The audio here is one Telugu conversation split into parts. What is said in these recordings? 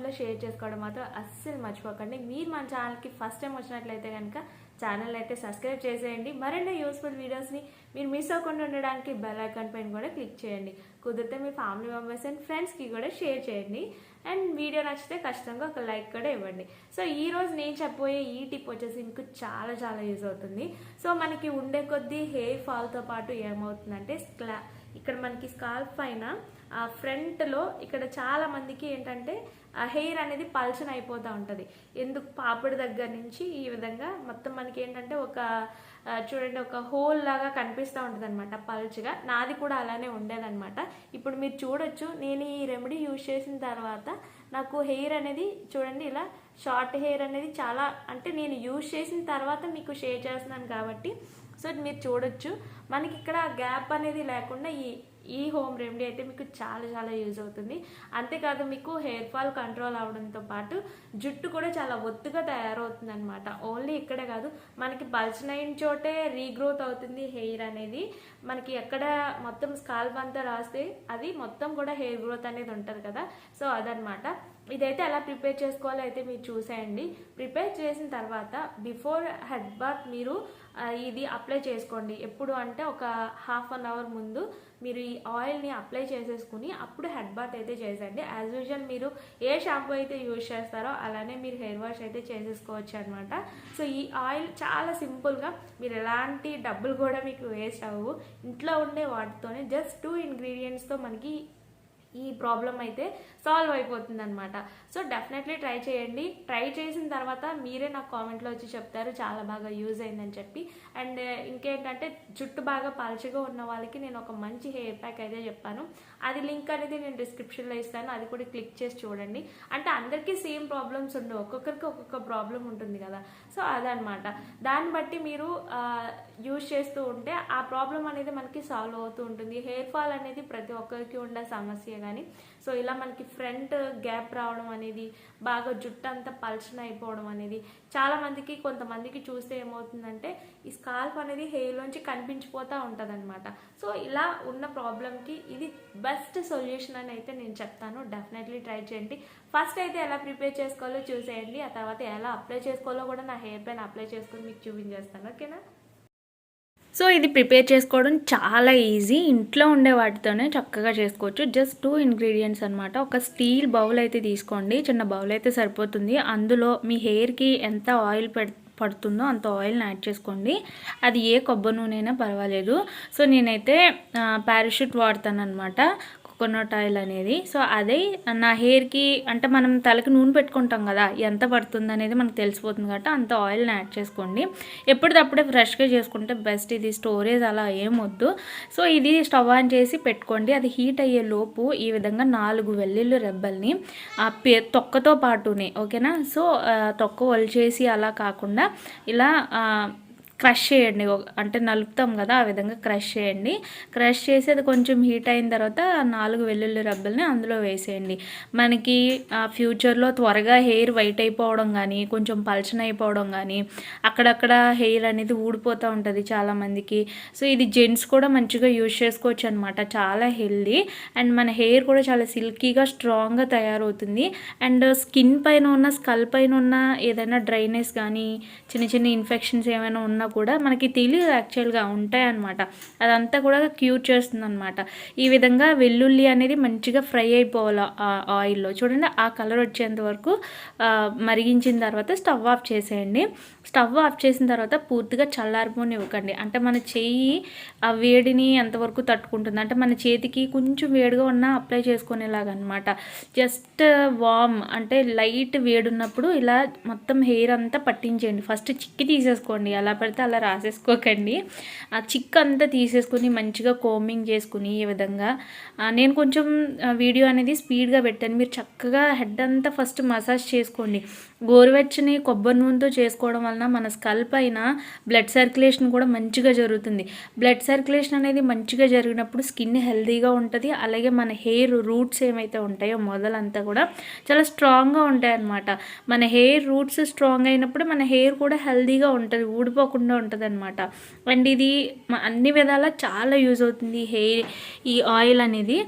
కామెంట్లో షేర్ చేసుకోవడం మాత్రం అస్సలు మర్చిపోకండి. మీరు మన ఛానల్కి ఫస్ట్ టైం వచ్చినట్లయితే కనుక ఛానల్ అయితే సబ్స్క్రైబ్ చేసేయండి. మరెన్నో యూస్ఫుల్ వీడియోస్ని మీరు మిస్ అవ్వకుండా ఉండడానికి బెల్ ఐకాన్ పైన కూడా క్లిక్ చేయండి. కుదిరితే మీ ఫ్యామిలీ మెంబర్స్ అండ్ ఫ్రెండ్స్కి కూడా షేర్ చేయండి. అండ్ వీడియో నచ్చితే ఖచ్చితంగా ఒక లైక్ కూడా ఇవ్వండి. సో ఈ రోజు నేను చెప్పబోయే ఈ టిప్ వచ్చేసి మీకు చాలా చాలా యూజ్ అవుతుంది. సో మనకి ఉండే కొద్దీ హెయిర్ ఫాల్తో పాటు ఏమవుతుందంటే స్క్లా ఇక్కడ మనకి స్కాల్ప్ పైన ఫ్రంట్లో ఇక్కడ చాలా మందికి ఏంటంటే ఆ హెయిర్ అనేది పల్చన్ అయిపోతూ ఉంటుంది. ఎందుకు? పాపిడి దగ్గర నుంచి ఈ విధంగా మొత్తం మనకి ఏంటంటే ఒక చూడండి ఒక హోల్ లాగా కనిపిస్తూ ఉంటుంది అనమాట పల్చగా. నాది కూడా అలానే ఉండేదన్నమాట. ఇప్పుడు మీరు చూడొచ్చు నేను ఈ రెమెడీ యూజ్ చేసిన తర్వాత నాకు హెయిర్ అనేది చూడండి ఇలా షార్ట్ హెయిర్ అనేది చాలా అంటే నేను యూజ్ చేసిన తర్వాత మీకు షేర్ చేస్తున్నాను కాబట్టి సో మీరు చూడొచ్చు. మనకి ఇక్కడ గ్యాప్ అనేది లేకుండా ఈ ఈ హోమ్ రెమెడీ అయితే మీకు చాలా చాలా యూజ్ అవుతుంది. అంతేకాదు మీకు హెయిర్ ఫాల్ కంట్రోల్ అవడంతో పాటు జుట్టు కూడా చాలా ఒత్తుగా తయారవుతుంది అనమాట ఓన్లీ ఇక్కడే కాదు మనకి పల్చనైన చోటే రీగ్రోత్ అవుతుంది హెయిర్ అనేది. మనకి ఎక్కడ మొత్తం స్కాల్ప్ అంతా రాస్తే అది మొత్తం కూడా హెయిర్ గ్రోత్ అనేది ఉంటుంది కదా. సో అదనమాట ఇదైతే ఎలా ప్రిపేర్ చేసుకోవాలో అయితే మీరు చూసేయండి. ప్రిపేర్ చేసిన తర్వాత బిఫోర్ హెడ్ బాత్ మీరు ఇది అప్లై చేసుకోండి. ఎప్పుడు అంటే ఒక హాఫ్ అన్ అవర్ ముందు మీరు ఈ ఆయిల్ని అప్లై చేసేసుకుని అప్పుడు హెడ్ బాత్ అయితే చేసేయండి. యాజ్ యూజువల్ మీరు ఏ షాంపూ అయితే యూజ్ చేస్తారో అలానే మీరు హెయిర్ వాష్ అయితే చేసేసుకోవచ్చు అనమాట సో ఈ ఆయిల్ చాలా సింపుల్గా మీరు ఎలాంటి డబ్బులు కూడా మీకు వేస్ట్ అవ్వవు. ఇంట్లో ఉండే వాటితోనే జస్ట్ టూ ఇంగ్రీడియంట్స్తో మనకి ఈ ప్రాబ్లం అయితే సాల్వ్ అయిపోతుంది అనమాట సో డెఫినెట్లీ ట్రై చేయండి. ట్రై చేసిన తర్వాత మీరే నాకు కామెంట్లో వచ్చి చెప్తారు చాలా బాగా యూజ్ అయిందని చెప్పి. అండ్ ఇంకేంటంటే జుట్టు బాగా పల్చగా ఉన్న వాళ్ళకి నేను ఒక మంచి హెయిర్ ప్యాక్ అయితే చెప్పాను. అది లింక్ అనేది నేను డిస్క్రిప్షన్లో ఇస్తాను అది కూడా క్లిక్ చేసి చూడండి. అంటే అందరికీ సేమ్ ప్రాబ్లమ్స్ ఉండవు ఒక్కొక్కరికి ఒక్కొక్క ప్రాబ్లం ఉంటుంది కదా. సో అదనమాట దాన్ని బట్టి మీరు యూజ్ చేస్తూ ఉంటే ఆ ప్రాబ్లం అనేది మనకి సాల్వ్ అవుతూ ఉంటుంది. హెయిర్ ఫాల్ అనేది ప్రతి ఒక్కరికి ఉండే సమస్య కానీ సో ఇలా మనకి ఫ్రంట్ గ్యాప్ రావడం అనేది బాగా జుట్టు అంతా పల్చన అయిపోవడం అనేది చాలామందికి కొంతమందికి చూస్తే ఏమవుతుందంటే ఈ స్కాల్ప్ అనేది హెయిర్లోంచి కనిపించిపోతూ ఉంటుంది అనమాట సో ఇలా ఉన్న ప్రాబ్లంకి ఇది బెస్ట్ సొల్యూషన్ అని అయితే నేను చెప్తాను. డెఫినెట్లీ ట్రై చేయండి. ఫస్ట్ అయితే ఎలా ప్రిపేర్ చేసుకోవాలో చూసేయండి. ఆ తర్వాత ఎలా అప్లై చేసుకోవాలో కూడా నా హెయిర్ పైన అప్లై చేసుకొని మీకు చూపించేస్తాను. ఓకేనా? సో ఇది ప్రిపేర్ చేసుకోవడం చాలా ఈజీ. ఇంట్లో ఉండే వాటితోనే చక్కగా చేసుకోవచ్చు. జస్ట్ టూ ఇంగ్రీడియంట్స్ అనమాట ఒక స్టీల్ బౌల్ అయితే తీసుకోండి. చిన్న బౌల్ అయితే సరిపోతుంది. అందులో మీ హెయిర్కి ఎంత ఆయిల్ పెడ్ పడుతుందో అంత ఆయిల్ని యాడ్ చేసుకోండి. అది ఏ కొబ్బరి నూనె అయినా పర్వాలేదు. సో నేనైతే పారాషూట్ వాడతాను అనమాట కోకోనట్ ఆయిల్ అనేది సో అదే నా హెయిర్కి అంటే మనం తలకి నూనె పెట్టుకుంటాం కదా ఎంత పడుతుంది అనేది మనకు తెలిసిపోతుంది కాబట్టి అంత ఆయిల్ని యాడ్ చేసుకోండి. ఎప్పటికప్పుడే ఫ్రెష్గా చేసుకుంటే బెస్ట్. ఇది స్టోరేజ్ అలా ఏం వద్దు. సో ఇది స్టవ్ ఆన్ చేసి పెట్టుకోండి. అది హీట్ అయ్యే లోపు ఈ విధంగా నాలుగు వెల్లుల్లి రెబ్బల్ని ఆ పే తొక్కతో పాటునే ఓకేనా? సో తొక్క ఒలిచేసి అలా కాకుండా ఇలా క్రష్ చేయండి. అంటే నలుపుతాం కదా ఆ విధంగా క్రష్ చేయండి. క్రష్ చేసి అది కొంచెం హీట్ అయిన తర్వాత నాలుగు వెల్లుల్లి రబ్బల్ని అందులో వేసేయండి. మనకి ఆ ఫ్యూచర్లో త్వరగా హెయిర్ వైట్ అయిపోవడం కానీ కొంచెం పల్చన అయిపోవడం కానీ అక్కడక్కడ హెయిర్ అనేది ఊడిపోతూ ఉంటుంది చాలామందికి సో ఇది జెంట్స్ కూడా మంచిగా యూజ్ చేసుకోవచ్చు అనమాట చాలా హెల్దీ. అండ్ మన హెయిర్ కూడా చాలా సిల్కీగా స్ట్రాంగ్గా తయారవుతుంది. అండ్ స్కిన్ పైన ఉన్న స్కల్ పైన ఉన్న ఏదైనా డ్రైనెస్ కానీ చిన్న చిన్న ఇన్ఫెక్షన్స్ ఏమైనా ఉన్నా కూడా మనకి తెలియదు యాక్చువల్గా ఉంటాయన్నమాట. అదంతా కూడా క్యూర్ చేస్తుంది అనమాట ఈ విధంగా వెల్లుల్లి అనేది మంచిగా ఫ్రై అయిపోవాలి ఆ ఆయిల్లో చూడండి ఆ కలర్ వచ్చేంత వరకు మరిగించిన తర్వాత స్టవ్ ఆఫ్ చేసేయండి. స్టవ్ ఆఫ్ చేసిన తర్వాత పూర్తిగా చల్లారిపోని ఇవ్వకండి అంటే మన చెయ్యి ఆ వేడిని ఎంతవరకు తట్టుకుంటుంది. అంటే మన చేతికి కొంచెం వేడిగా ఉన్నా అప్లై చేసుకునేలాగనమాట జస్ట్ వామ్ అంటే లైట్ వేడున్నప్పుడు ఇలా మొత్తం హెయిర్ అంతా పట్టించేయండి. ఫస్ట్ చిక్కి తీసేసుకోండి. ఎలా పడితే అలా రాసేసుకోకండి. ఆ చిక్ అంతా తీసేసుకుని మంచిగా కోమింగ్ చేసుకుని ఈ విధంగా. నేను కొంచెం వీడియో అనేది స్పీడ్గా పెట్టాను. మీరు చక్కగా హెడ్ అంతా ఫస్ట్ మసాజ్ చేసుకోండి. గోరువెచ్చని కొబ్బరి నూనెతో చేసుకోవడం వలన మన స్కల్ప్ అయిన బ్లడ్ సర్క్యులేషన్ కూడా మంచిగా జరుగుతుంది. బ్లడ్ సర్క్యులేషన్ అనేది మంచిగా జరిగినప్పుడు స్కిన్ హెల్తీగా ఉంటుంది. అలాగే మన హెయిర్ రూట్స్ ఏమైతే ఉంటాయో మొదలంతా కూడా చాలా స్ట్రాంగ్గా ఉంటాయన్నమాట. మన హెయిర్ రూట్స్ స్ట్రాంగ్ అయినప్పుడు మన హెయిర్ కూడా హెల్తీగా ఉంటుంది ఊడిపోకుండా ఉంటుంది అనమాట అండ్ ఇది అన్ని విధాలా చాలా యూజ్ అవుతుంది హెయిర్ ఈ ఆయిల్ అనేది.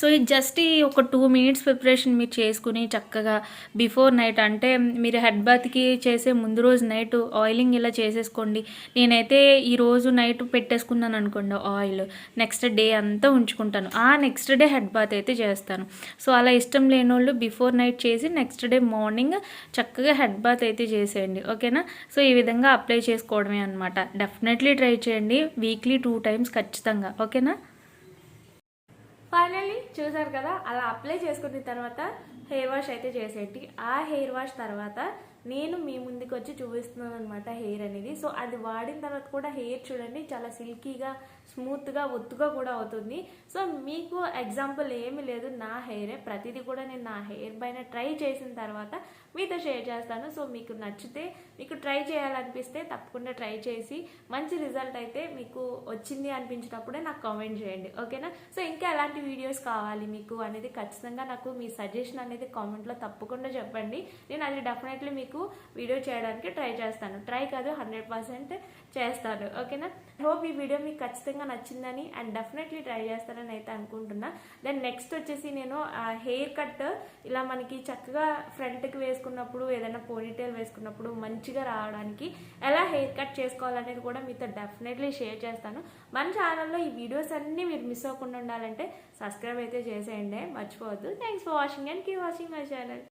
సో ఇది జస్ట్ ఈ ఒక టూ మినిట్స్ ప్రిపరేషన్ మీరు చేసుకుని చక్కగా బిఫోర్ నైట్ అంటే మీరు హెడ్ బాత్కి చేసే ముందు రోజు నైట్ ఆయిలింగ్ ఇలా చేసేసుకోండి. నేనైతే ఈ రోజు నైట్ పెట్టేసుకున్నాను అనుకోండి ఆయిల్. నెక్స్ట్ డే అంతా ఉంచుకుంటాను. ఆ నెక్స్ట్ డే హెడ్ బాత్ అయితే చేస్తాను. సో అలా ఇష్టం లేని వాళ్ళు బిఫోర్ నైట్ చేసి నెక్స్ట్ డే మార్నింగ్ చక్కగా హెడ్ బాత్ అయితే చేసేయండి. ఓకేనా? సో ఈ విధంగా అప్లై చేసుకోవడమే అనమాట డెఫినెట్లీ ట్రై చేయండి. వీక్లీ టూ టైమ్స్ ఖచ్చితంగా. ఓకేనా? ఫైనల్లీ చూసారు కదా అలా అప్లై చేసుకున్న తర్వాత హెయిర్ వాష్ అయితే చేసేటి ఆ హెయిర్ వాష్ తర్వాత నేను మీ ముందుకు వచ్చి చూపిస్తున్నాను అనమాట హెయిర్ అనేది. సో అది వాడిన తర్వాత కూడా హెయిర్ చూడండి చాలా సిల్కీగా స్మూత్గా ఒత్తుగా కూడా అవుతుంది. సో మీకు ఎగ్జాంపుల్ ఏమీ లేదు నా హెయిరే. ప్రతిదీ కూడా నేను నా హెయిర్ పైన ట్రై చేసిన తర్వాత మీతో షేర్ చేస్తాను. సో మీకు నచ్చితే మీకు ట్రై చేయాలనిపిస్తే తప్పకుండా ట్రై చేసి మంచి రిజల్ట్ అయితే మీకు వచ్చింది అనిపించినప్పుడే నాకు కామెంట్ చేయండి. ఓకేనా? సో ఇంకా ఎలాంటి వీడియోస్ కావాలి మీకు అనేది ఖచ్చితంగా నాకు మీ సజెషన్ అనేది కామెంట్లో తప్పకుండా చెప్పండి. నేను అది డెఫినెట్లీ మీకు మీకు వీడియో చేయడానికి ట్రై చేస్తాను. ట్రై కాదు హండ్రెడ్ పర్సెంట్ చేస్తాను. ఓకేనా? హోప్ ఈ వీడియో మీకు ఖచ్చితంగా నచ్చిందని అండ్ డెఫినెట్లీ ట్రై చేస్తానని అయితే అనుకుంటున్నా. దెన్ నెక్స్ట్ వచ్చేసి నేను హెయిర్ కట్ ఇలా మనకి చక్కగా ఫ్రంట్కి వేసుకున్నప్పుడు ఏదైనా పోనీటైల్ వేసుకున్నప్పుడు మంచిగా రావడానికి ఎలా హెయిర్ కట్ చేసుకోవాలనేది కూడా మీతో డెఫినెట్లీ షేర్ చేస్తాను. మన ఛానల్లో ఈ వీడియోస్ అన్నీ మీరు మిస్ అవ్వకుండా ఉండాలంటే సబ్స్క్రైబ్ అయితే చేసేయండి. మర్చిపోవద్దు. Thanks for watching and keep watching my channel